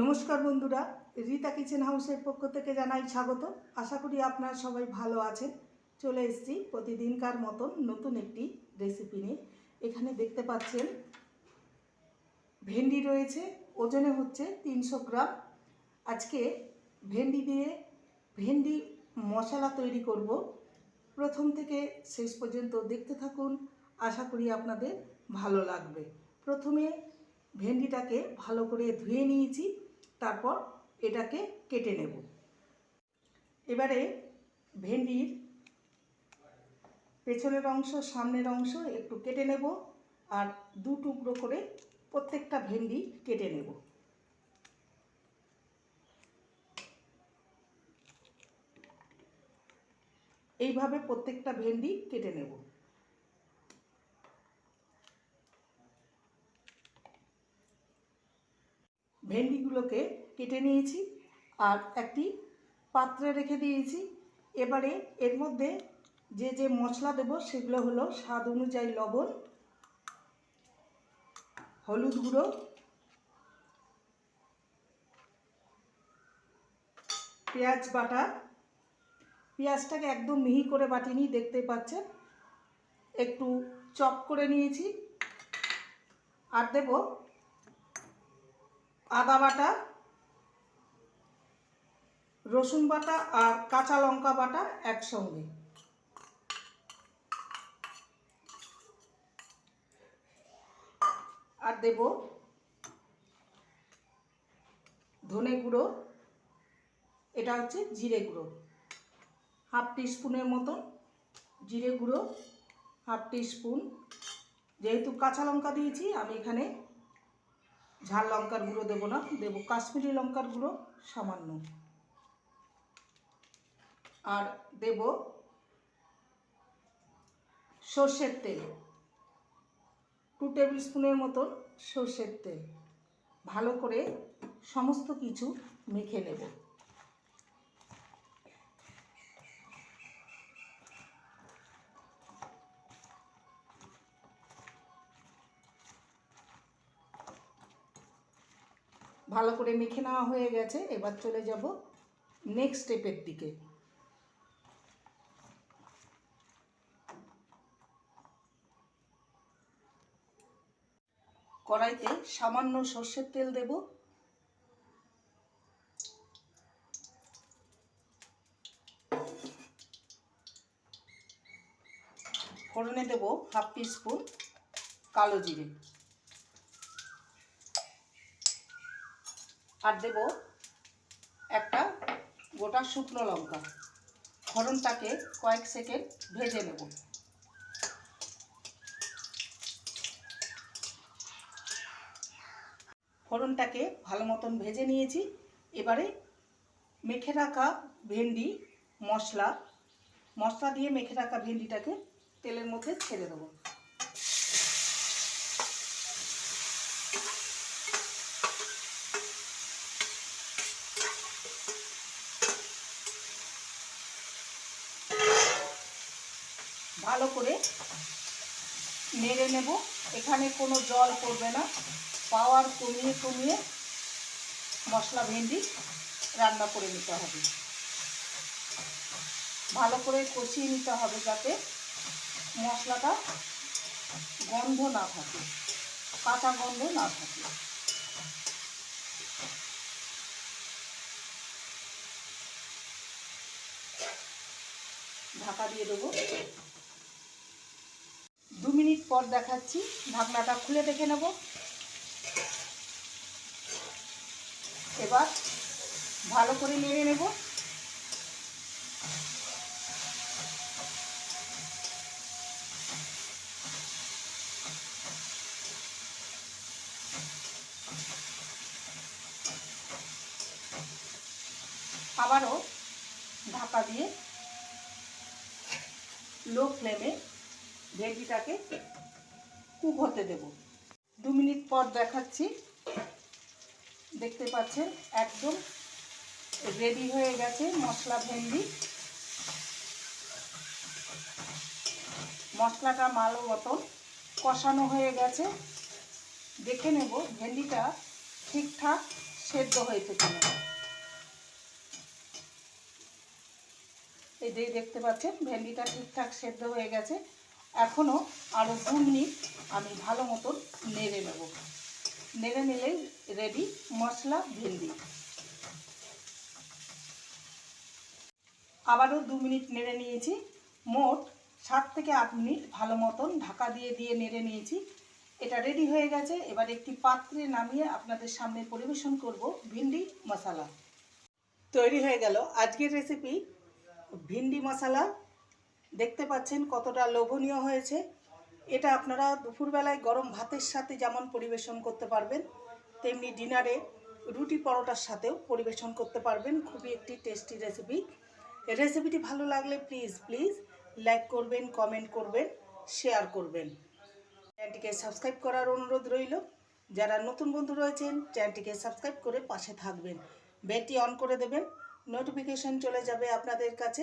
নমস্কার বন্ধুরা, রীতা কিচেন হাউসের পক্ষ থেকে জানাই স্বাগত। আশা করি আপনারা সবাই ভালো আছেন। চলে এসেছি প্রতিদিনকার মতন নতুন একটি রেসিপি নিয়ে। এখানে দেখতে পাচ্ছেন, ভেন্ডি রয়েছে, ওজনে হচ্ছে তিনশো গ্রাম। আজকে ভেন্ডি দিয়ে ভেন্ডি মশলা তৈরি করব। প্রথম থেকে শেষ পর্যন্ত দেখতে থাকুন, আশা করি আপনাদের ভালো লাগবে। প্রথমে ভেন্ডিটাকে ভালো করে ধুয়ে নিয়েছি। তারপর এটাকে কেটে নেব। এবারে ভেন্ডির পেছনের অংশ, সামনের অংশ একটু কেটে নেব আর দু টুকরো করে প্রত্যেকটা ভেন্ডি কেটে নেব। এইভাবে প্রত্যেকটা ভেন্ডি কেটে নেব। ভেন্ডিগুলোকে কেটে নিয়েছি আর একটি পাত্রে রেখে দিয়েছি। এবারে এর মধ্যে যে যে মশলা দেব সেগুলো হলো স্বাদ অনুযায়ী লবণ, হলুদ গুঁড়ো, পেঁয়াজ বাটা। পেঁয়াজটাকে একদম মিহি করে বাটিনি, দেখতে পাচ্ছেন? একটু চপ করে নিয়েছি। আর দেব আদা বাটা, রসুন বাটা আর কাঁচা লঙ্কা বাটা একসঙ্গে। আর দেব ধনে গুঁড়ো, এটা হচ্ছে জিরে গুঁড়ো। হাফ স্পুনের মতন জিরে গুঁড়ো, হাফ স্পুন যেহেতু কাঁচা লঙ্কা দিয়েছি, আমি এখানে ঝাল লঙ্কার গুঁড়ো দেবো না, দেবো কাশ্মীরি লঙ্কার গুঁড়ো সামান্য। আর দেব সর্ষের তেল টু টেবিল স্পুনের মতন সর্ষের তেল। ভালো করে সমস্ত কিছু মেখে নেব। ভালো করে মেখে নেওয়া হয়ে গেছে, এবার চলে যাব নেক্সট স্টেপের দিকে। কড়াইতে সামান্য সর্ষের তেল দেব। ফোড়নে দেব হাফ স্পুন কালো জিরে। আর দেব একটা গোটা শুকনো লঙ্কা। ফোড়নটাকে কয়েক সেকেন্ড ভেজে নেব। ফোড়নটাকে ভালো মতন ভেজে নিয়েছি। এবারে মেখে রাখা ভেন্ডি, মশলা। মশলা দিয়ে মেখে রাখা ভেন্ডিটাকে তেলের মধ্যে ছেড়ে দেবো। ভালো করে নেড়ে নেব। এখানে কোনো জল পড়বে না। পাওয়ার কমিয়ে কমিয়ে মশলা ভেন্ডি রান্না করে নিতে হবে। ভালো করে কষিয়ে নিতে হবে যাতে মশলাটা গন্ধ না থাকে, কাঁচা গন্ধ না থাকে। ঢাকা দিয়ে দেবো। মিনিট পর দেখাচ্ছি। ঢাকনাটা খুলে দেখে নেব। এবার ভালো করে নেড়ে নেব। আবারও ঢাকা দিয়ে লো ফ্লেমে ভেন্ডিটাকে কুক হতে দেব। দু মিনিট পর দেখাচ্ছি। দেখতে পাচ্ছেন, একদম রেডি হয়ে গেছে মশলা ভেন্ডি। মশলাটা মালো মতন কষানো হয়ে গেছে। দেখে নেব ভেন্ডিটা ঠিকঠাক সেদ্ধ হয়েছে কিনা। এই দেখতে পাচ্ছেন, ভেন্ডিটা ঠিকঠাক সেদ্ধ হয়ে গেছে। এখনও আরও দু মিনিট আমি ভালো মতন নেড়ে নেব। নেড়ে নিলে রেডি মশলা ভেন্ডি। আবারও দু মিনিট নেড়ে নিয়েছি। মোট সাত থেকে আট মিনিট ভালো মতন ঢাকা দিয়ে দিয়ে নেড়ে নিয়েছি। এটা রেডি হয়ে গেছে। এবার একটি পাত্রে নামিয়ে আপনাদের সামনে পরিবেশন করব ভিন্ডি মশলা। তৈরি হয়ে গেল আজকের রেসিপি ভিন্ডি মশলা দেখতে পাচ্ছেন কতটা লোভনীয় হয়েছে। এটা আপনারা দুপুরবেলায় গরম ভাতের সাথে যেমন পরিবেশন করতে পারবেন, তেমনি ডিনারে রুটি পরোটার সাথেও পরিবেশন করতে পারবেন। খুবই একটি টেস্টি রেসিপি রেসিপিটি ভালো লাগলে প্লিজ প্লিজ লাইক করবেন কমেন্ট করবেন শেয়ার করবেন। চ্যানেলটিকে সাবস্ক্রাইব করার অনুরোধ রইল। যারা নতুন বন্ধু রয়েছেন চ্যানেলটিকে সাবস্ক্রাইব করে পাশে থাকবেন। বেলটি অন করে দেবেন। নোটিফিকেশন চলে যাবে আপনাদের কাছে।